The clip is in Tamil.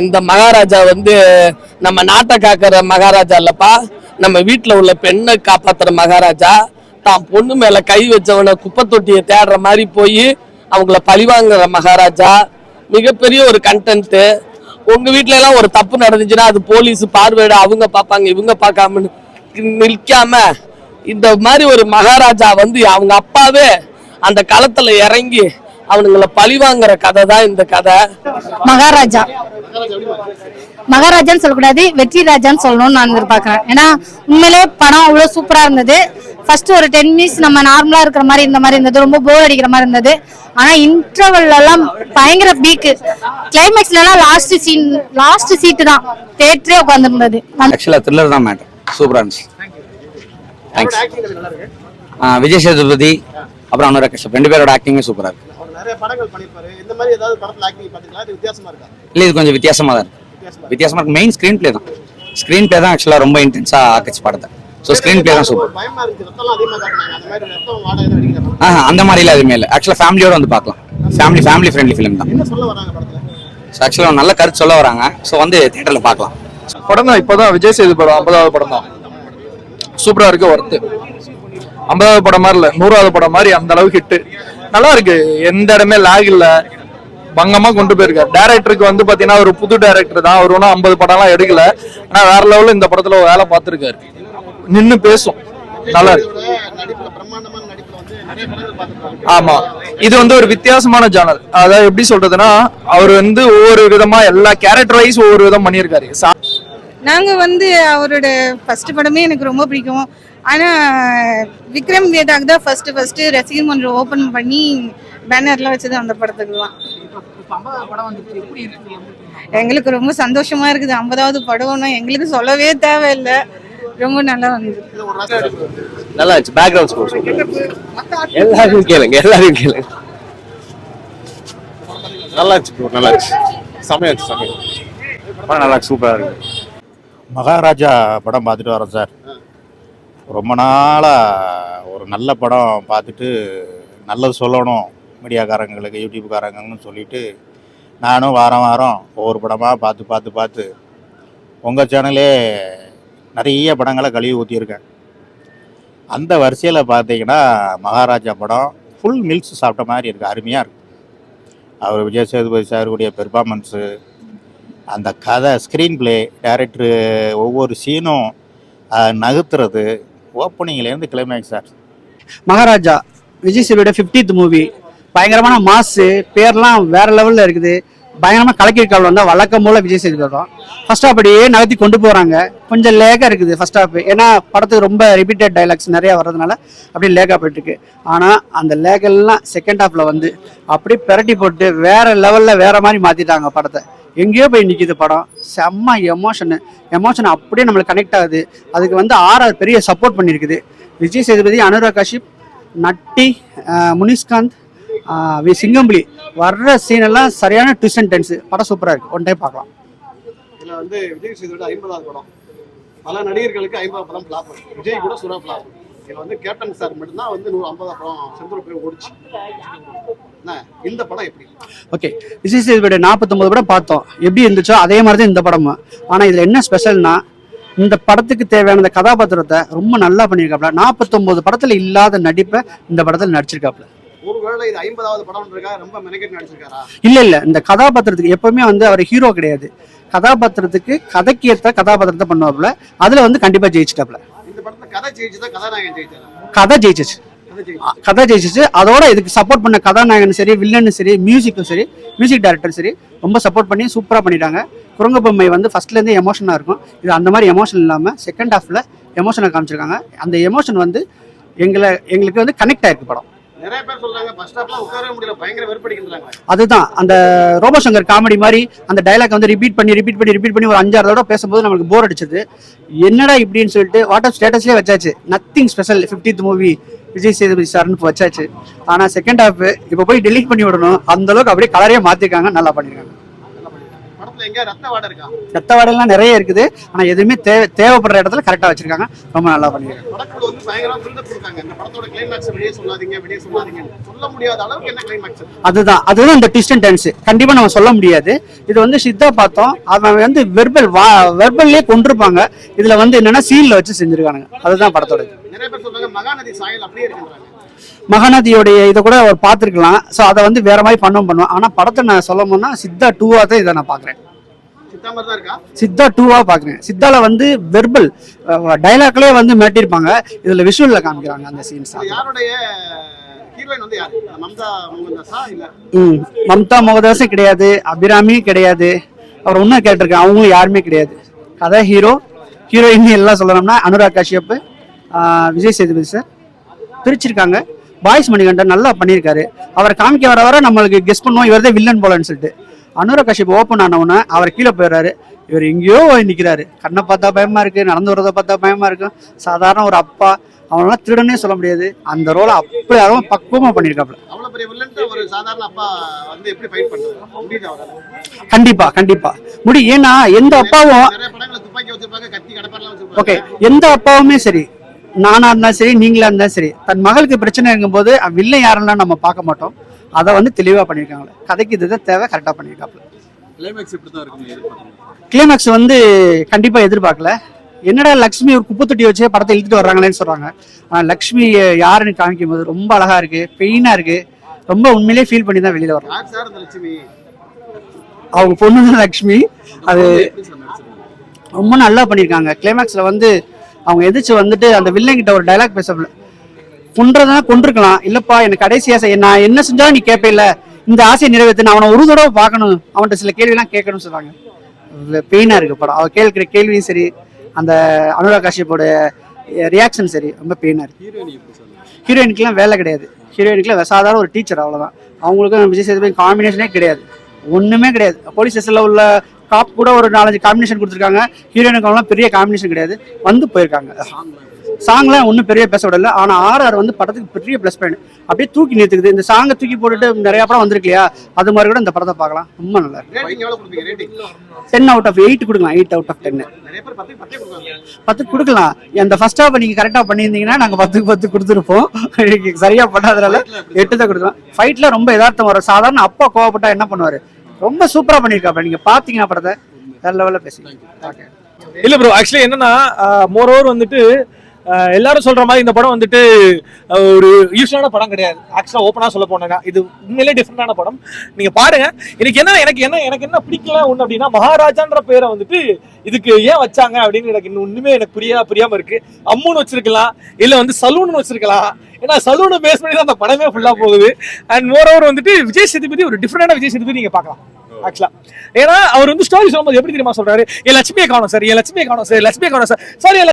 இந்த மகாராஜா வந்து நம்ம நாட்டை காக்கிற மகாராஜா இல்லப்பா. நம்ம வீட்டில் உள்ள பெண்ணை காப்பாத்துற மகாராஜா. தான் பொண்ணு மேல கை வச்சவனை குப்பை தொட்டியை தேடுற மாதிரி போய் அவங்கள பழிவாங்குற மகாராஜா. மிகப்பெரிய ஒரு கண்டென்ட்டு உங்க வீட்ல எல்லாம் ஒரு தப்பு நடந்துச்சுன்னா அது போலீஸ் பார்வையிட அவங்க பார்ப்பாங்க இவங்க பார்க்காம நிற்காம இந்த மாதிரி ஒரு மகாராஜா வந்து அவங்க அப்பாவே அந்த களத்துல இறங்கி அவனுங்களை பழிவாங்குற கதை தான் இந்த கதை. மகாராஜா. மகாராஜான்னு சொல்லக்கூடாது வெற்றி ராஜான்னு சொல்லணும்னு நான் எதிர்பார்க்கறேன். ஏன்னா உண்மையிலே படம் அவ்வளோ சூப்பரா இருந்தது. ஃபர்ஸ்ட் ஒரு டென் மினிட்ஸ் நம்ம நார்மலா இருக்கிற மாதிரி இந்த மாதிரி இருந்தது. ரொம்ப போர் அடிக்கிற மாதிரி இருந்தது. ஆனா இன்டர்வல் எல்லாம் பயங்கர பீக்கு கிளைமேக்ஸ்ல எல்லாம் லாஸ்ட் சீன் லாஸ்ட் சீட்டு தான். தேட்டரே உட்காந்துருந்தது ஆக்சுவலாக த்ரில்லர் தான் மேட்டர் சூப்பராக இருந்துச்சு. தேங்க்ஸ் விஜய் சேதுபதி அப்புறம் அனுராக் கஷ்யப். ரெண்டு பேரோட ஆக்டிங்கே சூப்பராக இருக்கு. நிறைய படங்கள் பண்ணிருப்பாரு இந்த மாதிரி ஏதாவது படத்துல ஆக்டிங் பாத்தீங்களா இது வித்தியாசமா இருக்கா? இல்லை இது கொஞ்சம் வித்தியாசமாக தான் இருக்கு. வித்தியாசமாக இருக்கு? மெயின் ஸ்க்ரீன் ப்ளே தான். ஸ்க்ரீன் ப்ளே தான் ஆக்சுவலாக ரொம்ப இன்டென்ஸாக ஆக்கிச்சு படத்தை. ஸோ ஸ்க்ரீன் ப்ளே தான் சூப்பர் பயமா இருந்துச்சு. ரத்தம் அதிகமா காட்டினாங்க. அந்த மாதிரி ரத்தம் வாடகை எதுவும் அடிக்கிற படம். ஆஹா அந்த மாதிரிலாம் எதுவுமே இல்லை. ஆக்சுவலாக ஃபேமிலியோட வந்து பார்க்கலாம். ஃபேமிலி ஃபேமிலி ஃப்ரெண்ட்லி ஃபிலிம் தான். என்ன சொல்ல வராங்க படத்துல? ஸோ ஆக்சுவலாக நல்ல கருத்து சொல்ல வராங்க. ஸோ வந்து தேட்டரில் பார்க்கலாம். படம் தான் இப்போதான் விஜய் சேது படம் ஐம்பதாவது படம் தான். சூப்பரா இருக்கு ஒர்த்து ஐம்பதாவது படம் மாதிரி இல்ல நூறாவது படம் மாதிரி அந்த அளவுக்கு ஹிட்டு நல்லா இருக்கு. எந்த இடமே லாக் இல்ல. பங்கமா கொண்டு போயிருக்காரு. டேரக்டருக்கு வந்து பாத்தீங்கன்னா ஒரு புது டேரக்டர் தான். அவர் ஒன்றும் ஐம்பது படம்லாம் எடுக்கல. ஆனா வேற லெவல்ல இந்த படத்துல வேலை பார்த்துருக்காரு. நின்னு பேசும். நல்லா இருக்கு. ஆமா. இது வந்து ஒரு வித்தியாசமான ஜானல் அதாவது எப்படி சொல்றதுன்னா அவர் வந்து ஒவ்வொரு விதமா எல்லா கேரக்டர் வைஸ் ஒவ்வொரு விதம் பண்ணியிருக்காரு. சா- நாங்க வந்து அவரோட ஃபர்ஸ்ட் படமே எனக்கு ரொம்ப பிடிக்கும். ஆனா விக்ரம் வேதாக் தான் ஃபர்ஸ்ட் ஃபர்ஸ்ட் ரசிகர் மன்றம் ஓபன் பண்ணி பேனர்லாம் வச்சது அந்த படத்துக்கு தான் எங்களுக்கு ரொம்ப சந்தோஷமா இருக்குது. ஐம்பதாவது படம்னா எங்களுக்கு சொல்லவே தேவையில்லை. ரொம்ப நல்லா வந்தது. நல்லா இருந்துச்சு. பேக்ரவுண்ட் ஸ்கோர் எல்லாரும் கேளுங்க. எல்லாரும் கேளுங்க. நல்லா இருந்துச்சு ப்ரோ நல்லா இருந்துச்சு. செமையா இருந்துச்சு செமையா படம் நல்லா சூப்பரா இருக்கு. மகாராஜா படம் பார்த்துட்டு வரேன் சார். ரொம்ப நாளாக ஒரு நல்ல படம் பார்த்துட்டு நல்லது சொல்லணும் மீடியாக்காரங்களுக்கு யூடியூப்காரங்கன்னு சொல்லிட்டு நானும் வாரம் வாரம் ஒவ்வொரு படமாக பார்த்து பார்த்து பார்த்து உங்கள் சேனலே நிறைய படங்களை கழுவி ஊற்றியிருக்கேன் அந்த வரிசையில் பார்த்தீங்கன்னா மகாராஜா படம் ஃபுல் மில்க்ஸ் சாப்பிட்ட மாதிரி இருக்குது அருமையாக இருக்குது அவர் விஜய் சேதுபதி சாருடைய பெர்ஃபார்மன்ஸு அந்த கதை ஸ்க்ரீன் பிளே டேரக்டரு ஒவ்வொரு சீனும் நகர்த்துறது ஓப்பனிங்லேருந்து கிளைமேக்ஸ் சார் மகாராஜா விஜய் சேதுவோட ஃபிஃப்டித் மூவி பயங்கரமான மாசு பேர்லாம் வேற லெவலில் இருக்குது. பயங்கரமாக கலக்கிருக்காள் வந்தால் வழக்கம் போல் விஜய் சேதுபதி வரும் ஃபர்ஸ்ட் அப்படியே நகர்த்தி கொண்டு போகிறாங்க கொஞ்சம் லேக்காக இருக்குது ஃபர்ஸ்ட் ஹாஃப் ஏன்னா படத்துக்கு ரொம்ப ரிப்பீட்டட் டைலாக்ஸ் நிறையா வர்றதுனால அப்படியே லேக்காக போயிட்டு இருக்கு அந்த லேக்கெல்லாம் செகண்ட் ஹாஃபில் வந்து அப்படியே பெரட்டி போட்டு வேற லெவலில் வேற மாதிரி மாற்றிட்டாங்க படத்தை. எங்கேயோ போய் நிற்கிது படம். செம்ம எமோஷனு எமோஷன் அப்படியே நம்மளுக்கு கனெக்ட் ஆகுது. அதுக்கு வந்து ஆர்ஆர் பெரிய சப்போர்ட் பண்ணியிருக்குது. விஜய் சேதுபதி அனுராக் காஷிப் நட்டி முனிஷ்காந்த் வி சிங்கம்புலி வர்ற சீன் எல்லாம் சரியான ட்விஸ்ட் அண்ட் டென்ஸ் படம் சூப்பராக இருக்குது ஒன் டைம் பார்க்கலாம். இதில் வந்து விஜய் சேதுபதி ஐம்பதாவது படம். பல நடிகர்களுக்கு ஐம்பது படம் பிளாப் விஜய் கூட சுரா பிளாப் இதில் வந்து கேப்டன் சார் மட்டும்தான் வந்து நூறு ஐம்பது படம் செந்தூர் போய் ஓடிச்சு. இந்த படம் எப்படி? ஓகே விஜய் சேதுபதி நாற்பத்தொம்பது படம் பார்த்தோம். எப்படி இருந்துச்சோ அதே மாதிரி தான் இந்த படமும் ஆனா இதுல என்ன ஸ்பெஷல்னா இந்த படத்துக்கு தேவையான கதாபாத்திரத்தை ரொம்ப நல்லா பண்ணியிருக்காப்ல நாற்பத்தொம்பது படத்துல இல்லாத நடிப்பை இந்த படத்துல நடிச்சிருக்காப்ல இல்ல இல்ல இந்த கதாபாத்திரத்துக்கு எப்பவுமே வந்து அவர் ஹீரோ கிடையாது. கதாபாத்திரத்துக்கு கதைக்கு ஏற்ற கதாபாத்திரத்தை பண்ணுவாப்புல. அதுல வந்து கண்டிப்பா ஜெயிச்சிட்டாப்ல இந்த படத்துல கதை ஜெயிச்சு கதை ஜெயிச்சிச்சு அதோட இதுக்கு சப்போர்ட் பண்ண கதாநாயகனும் சரி வில்லனும் சரி மியூசிக்கும் சரி மியூசிக் டைரக்டரும் சரி ரொம்ப சப்போர்ட் பண்ணி சூப்பராக பண்ணிட்டாங்க. குரங்க பொம்மை வந்து ஃபர்ஸ்ட்லேருந்து எமோஷனாக இருக்கும். இது அந்த மாதிரி எமோஷன் இல்லாமல் செகண்ட் ஹாஃப்ல எமோஷனை காமிச்சிருக்காங்க. அந்த எமோஷன் வந்து எங்களை எங்களுக்கு வந்து கனெக்ட் ஆயிருக்கு படம். நிறைய பேர் சொல்றாங்க பஸ் ஸ்டாப்ல உட்காரவே முடியல பயங்கர வெறுப்படிக்கிறாங்க அதுதான் அந்த ரோபோசங்கர் காமெடி மாதிரி அந்த டைலாக் வந்து ரிப்பீட் பண்ணி ரிப்பீட் பண்ணி ரிப்பீட் பண்ணி ஒரு அஞ்சாறு தடவை பேசும்போது நமக்கு போர் அடிச்சது. என்னடா இப்படின்னு சொல்லிட்டு வாட்டர் ஸ்டேட்டஸ்லேயே வச்சாச்சு. Nothing special fiftieth movie Vijay Sethupathi சார்னு வச்சாச்சு. ஆனா செகண்ட் ஹாஃப் இப்போ போய் டெலீட் பண்ணி விடணும். அந்த அளவுக்கு அப்படியே கலரே மாத்திருக்காங்க நல்லா பண்ணிருக்காங்க. எங்க ரத்த வாடை இருக்கா? ரத்த வாடையெல்லாம் நிறைய இருக்குது. ஆனா எதுவுமே தேவை தேவைப்படுற இடத்துல கரெக்டா வச்சிருக்காங்க. ரொம்ப நல்லா பண்ணிருக்காங்க படக்குழு வந்து பயங்கரமா பில்டப் இந்த படத்தோட கிளைமேக்ஸ் வெளியே சொல்லாதீங்க வெளியே சொல்லாதீங்க சொல்ல முடியாத அளவுக்கு என்ன கிளைமேக்ஸ் அதுதான். அதுதான் இந்த டிஸ்டன் டான்ஸ் கண்டிப்பா நம்ம சொல்ல முடியாது. இது வந்து சித்தா பார்த்தோம். அவன் வந்து வெர்பல் வா வெர்பல்லே கொண்டிருப்பாங்க இதுல வந்து என்னன்னா சீல்ல வச்சு செஞ்சிருக்காங்க அதுதான் படத்தோட. நிறைய பேர் சொல்றாங்க மகாநதி சாயல் அப்படியே இருக்குன்றாங்க. மகாநதியோடைய இதை கூட அவர் பார்த்துருக்கலாம். ஸோ அதை வந்து வேற மாதிரி பண்ணவும் பண்ணுவோம் ஆனா படத்தை நான் சொல்ல சித்தா டூவா தான் இதை நான் பாக்குறேன் சித்தா டூவா பாக்குறேன் சித்தால வந்து வெர்பல் டைலாக்லயே வந்து மிரட்டியிருப்பாங்க. இதுல விஷுவல்ல காமிக்கிறாங்க அந்த சீன்ஸ் யாருடைய மம்தா மோகன்தாஸா இல்ல? ம் மம்தா மோகதாஸும் கிடையாது அபிராமி கிடையாது. அவர் இன்னும் கேட்டிருக்கேன் அவங்களும் யாருமே கிடையாது. கதை ஹீரோ ஹீரோயின் எல்லாம் சொல்லணும்னா அனுராக் காஷ்யப் விஜய் சேதுபதி சார் பிரிச்சிருக்காங்க. பாய்ஸ் மணிகண்டன் நல்லா பண்ணியிருக்காரு. அவரை காமிக்க வர வர நம்மளுக்கு கெஸ் பண்ணுவோம் இவர் தான் வில்லன் போலன்னு சொல்லிட்டு. அனுராக் காஷ்யப் ஓப்பன் ஆனவுடனே அவர் கீழே போயிடுறாரு. இவர் எங்கேயோ நிற்கிறாரு கண்ணை பார்த்தா பயமா இருக்கு நடந்து வரதை பார்த்தா பயமா இருக்கு. சாதாரண ஒரு அப்பா அவனெல்லாம் திருடனே சொல்ல முடியாது. அந்த ரோலை அப்படி யாரும் பக்குவமா பண்ணியிருக்காப்புல. கண்டிப்பா கண்டிப்பா. முடி ஏன்னா எந்த அப்பாவும் ஓகே எந்த அப்பாவுமே சரி நானா இருந்தாலும் சரி நீங்களா இருந்தாலும் சரி தன் மகளுக்கு பிரச்சனை இருக்கும்போது வில்லை யாரெல்லாம் நம்ம பார்க்க மாட்டோம். அதை வந்து தெளிவா பண்ணியிருக்காங்க கதைக்கு இதுதான் தேவை கரெக்டா பண்ணியிருக்காப்புல. கிளைமேக்ஸ் வந்து கண்டிப்பா எதிர்பார்க்கல. என்னடா லக்ஷ்மி ஒரு குப்பை தொட்டி வச்சு படத்தை இழுத்துட்டு வர்றாங்களேன்னு சொல்றாங்க. ஆனா லக்ஷ்மி யாருன்னு காமிக்கும் போது ரொம்ப அழகா இருக்கு பெயினா இருக்கு. ரொம்ப உண்மையிலேயே ஃபீல் பண்ணி தான் வெளியில லட்சுமி அவங்க பொண்ணு தான் லக்ஷ்மி. அது ரொம்ப நல்லா பண்ணியிருக்காங்க. கிளைமேக்ஸ்ல வந்து அவங்க எதிர்த்து வந்துட்டு அந்த வில்லன் கிட்ட ஒரு டைலாக் பேசல கொன்றதா கொண்டிருக்கலாம் இல்லப்பா எனக்கு கடைசி ஆசை நான் என்ன செஞ்சாலும் நீ கேட்ப இந்த ஆசையை நிறைவேற்று நான் அவனை ஒரு தடவை பார்க்கணும். அவன்கிட்ட சில கேள்விலாம் கேட்கணும்னு சொல்றாங்க. பெயினா இருக்கு படம். அவ கேட்கிற கேள்வியும் சரி அந்த அனுராக் காஷ்யப்போட ரியாக்ஷன் சரி ரொம்ப பெயினா இருக்கு. ஹீரோயினுக்குலாம் வேலை கிடையாது. ஹீரோயினுக்குலாம் சாதாரண ஒரு டீச்சர் அவ்வளவுதான். அவங்களுக்கும் விஜய் சேதுபதி காம்பினேஷனே கிடையாது. ஒண்ணுமே கிடையாது. போலீஸ் ஸ்டேஷன்ல உள்ள காப் கூட ஒரு நாலஞ்சு காம்பினேஷன் கொடுத்துருக்காங்க. ஹீரோயினுக்கு அவங்களாம் பெரிய காம்பினேஷன் கிடையாது. வந்து போயிருக்காங்க. சாங்லாம் ஒன்றும் பெரிய பேச விடல. ஆனா ஆர்ஆர் வந்து படத்துக்கு பெரிய ப்ளஸ் பாயிண்ட் அப்படியே தூக்கி நிறுத்துக்குது. இந்த சாங்கை தூக்கி போட்டுட்டு நிறைய படம் வந்திருக்கு இல்லையா? அது மாதிரி கூட இந்த படத்தை பார்க்கலாம். ரொம்ப நல்லா இருக்கு. ரேட்டிங் எவ்வளவு கொடுப்பீங்க? Rating ten out of eight கொடுக்கலாம். எயிட் அவுட் ஆஃப் டென்னு நிறைய பேர் பத்து பத்தே கொடுப்பாங்க பத்து கொடுக்கலாம். அந்த ஃபர்ஸ்ட் ஹாஃப் நீங்க கரெக்டா பண்ணியிருந்தீங்கன்னா நாங்க பத்துக்கு பத்து கொடுத்துருப்போம். இன்னைக்கு சரியா பண்ணாதனால எட்டு தான் கொடுத்துருவோம் ஃபைட்ல ரொம்ப யதார்த்தம் வரும். சாதாரண அப்பா கோவப்பட்டா என்ன பண்ணுவாரு? ரொம்ப சூப்பரா பண்ணிருக்காப்ல நீங்க பாத்தீங்கன்னா படத்தை வேற லெவல்ல பேசுங்க ஓகே இல்ல ப்ரோ ஆக்சுவலி என்னன்னா மோர் ஓவர் வந்துட்டு எல்லாரும் சொல்ற மாதிரி இந்த படம் வந்துட்டு ஒரு யூஸ்வலான படம் கிடையாது. ஆக்சுவலா ஓப்பனா சொல்ல போனாங்க இது உண்மையிலே டிஃப்ரெண்டான படம். நீங்க பாருங்க எனக்கு என்ன எனக்கு என்ன எனக்கு என்ன பிடிக்கல ஒண்ணு அப்படின்னா மகாராஜான்ற பேரை வந்துட்டு இதுக்கு ஏன் வச்சாங்க அப்படின்னு எனக்கு இன்னும் ஒண்ணுமே எனக்கு புரியா புரியாம இருக்கு. அம்முன்னு வச்சிருக்கலாம் இல்ல வந்து சலூன் வச்சிருக்கலாம். ஏன்னா சலூனை பேஸ் பண்ணி தான் அந்த படமே ஃபுல்லா போகுது. அண்ட் மோர் ஓவர் வந்துட்டு விஜய் சேதுபதி ஒரு டிஃப்ரெண்டான விஜய் சேதுபதி நீங்க பார்க்கலாம். ஆக்சுவலா ஏன்னா அவர் வந்து ஸ்டோரி சொல்லும்போது எப்படி தெரியுமா சொல்றாரு? என் லட்சுமியை காணும் சார் என் லட்சுமியை காணும் சார் லட்சுமியை காணும் சார் சார்